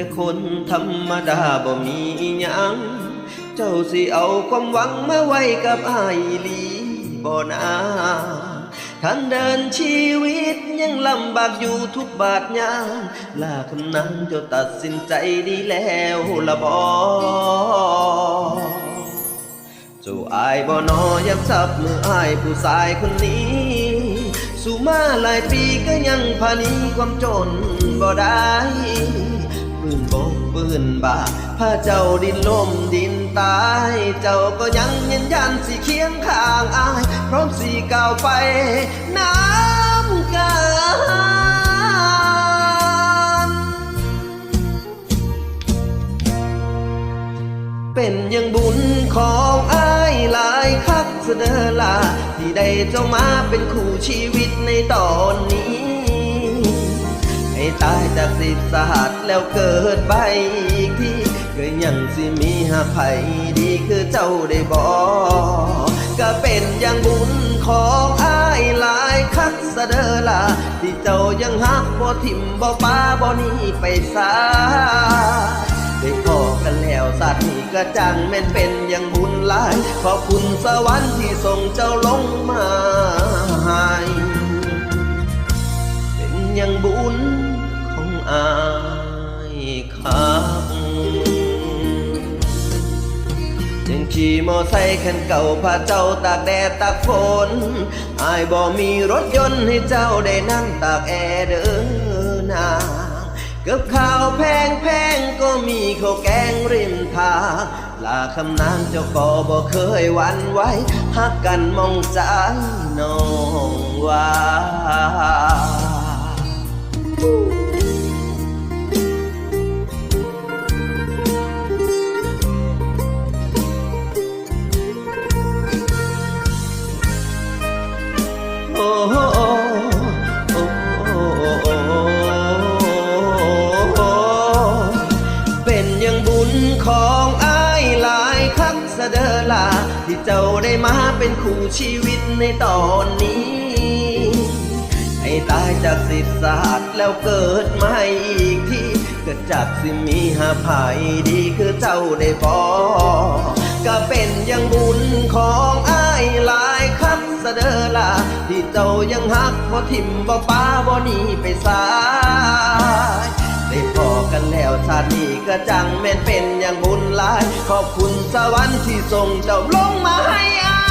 ค่คนธรรมดาบ่มีหยังเจ้าสิเอาความหวังมาไว้กับอายอีหลีบ่นาทางเดินชีวิตยังลำบากอยู่ทุกบาทยามลาคำนั้นเจ้าตัดสินใจดีแล้วละบ่เจ้าอายบ่นอยับซับมืออายผู้ชายคนนี้ สู่มาหลายปีก็ยังพานีความจนบ่ได้ กปืนบาพาเจ้าดินล่มดินตาย เจ้าก็ยังยืนยันสิเคียงข้างอาย พร้อมสิก้าวไปน้ำกันเป็นยังบุญของอ้ายหลายคักเสดอลา ที่ได้เจ้ามาเป็นคู่ชีวิตในตอนนี้ายจากสิบสหัสแล้วเกิดไปอีกทีก็ยังสิมีหาภัยดีคือเจ้าได้บอกก็เป็นอยังบุญของอ้ายหลายคักเดอลาที่เจ้ายังหักบ่ทิมบ่ป้าบ่นี้ไปสาได้พอกันแล้วสัตว์นี่ก็จังแม่นเป็นอย่างบุญหลาย ขอบคุณสวรรค์ที่ส่งเจ้าลง ขี่มอไซค์คันเก่าพาเจ้าตากแดดตากฝนอายบ่มีรถยนต์ให้เจ้าได้นั่งตากแอร์เดินนากับข้าวแพงแพงก็มีข้าวแกงริมทางลาคำนางเจ้าก็บ่เคยหวันไหวหักกันมองใจน้องว่า ของอ้ายหลายครั้งเสดอลา ที่เจ้าได้มาเป็นคู่ชีวิตในตอนนี้ ให้ตายจากสิบศาสตร์แล้วเกิดใหม่อีกทีเกิดจากสิมีหาภายดีคือเจ้าได้บอกก็เป็นยังบุญของอ้ายหลายครั้งเสดอลา ที่เจ้ายังหักบ่ทิมบ่ป้าบ่หนีไปสาาตินี้ก็จังแม่นเป็นอย่างบุญหลาย ขอบคุณสวรรค์ที่ส่งเจ้าลงมาให้อา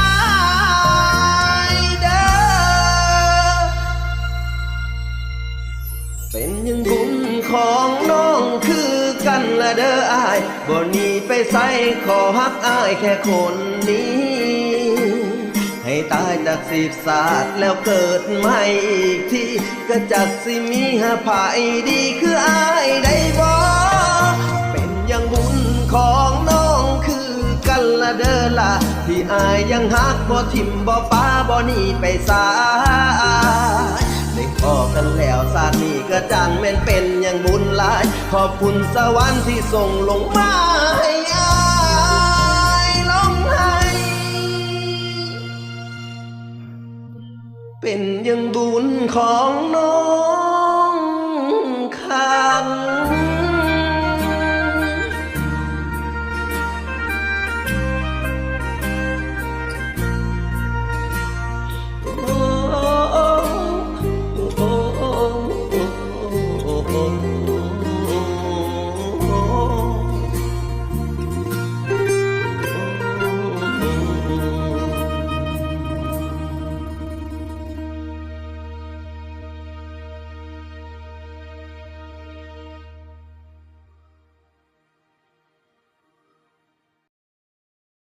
ยเด้อเป็นอยังบุญของน้องคือกันละเด้ออายบ่หนีไปใส่ขอฮักอายแค่คนนี้ให้ตายจากสิบศาสตร์แล้วเกิดใหม่อีกทีก็จักสิมีหาภายดีคืออายได้บ่ ของน้องคือกันละเด้อละที่อายยังฮักบ่ทิมบ่ป้าบ่หนีไปสาได้พอกันแล้วสาตีก็จังแม่นเป็นอย่างบุญหลาย ขอบคุณสวรรค์ที่ส่งลงมาให้อายลงให้เป็นอย่างบุญของน้องคำ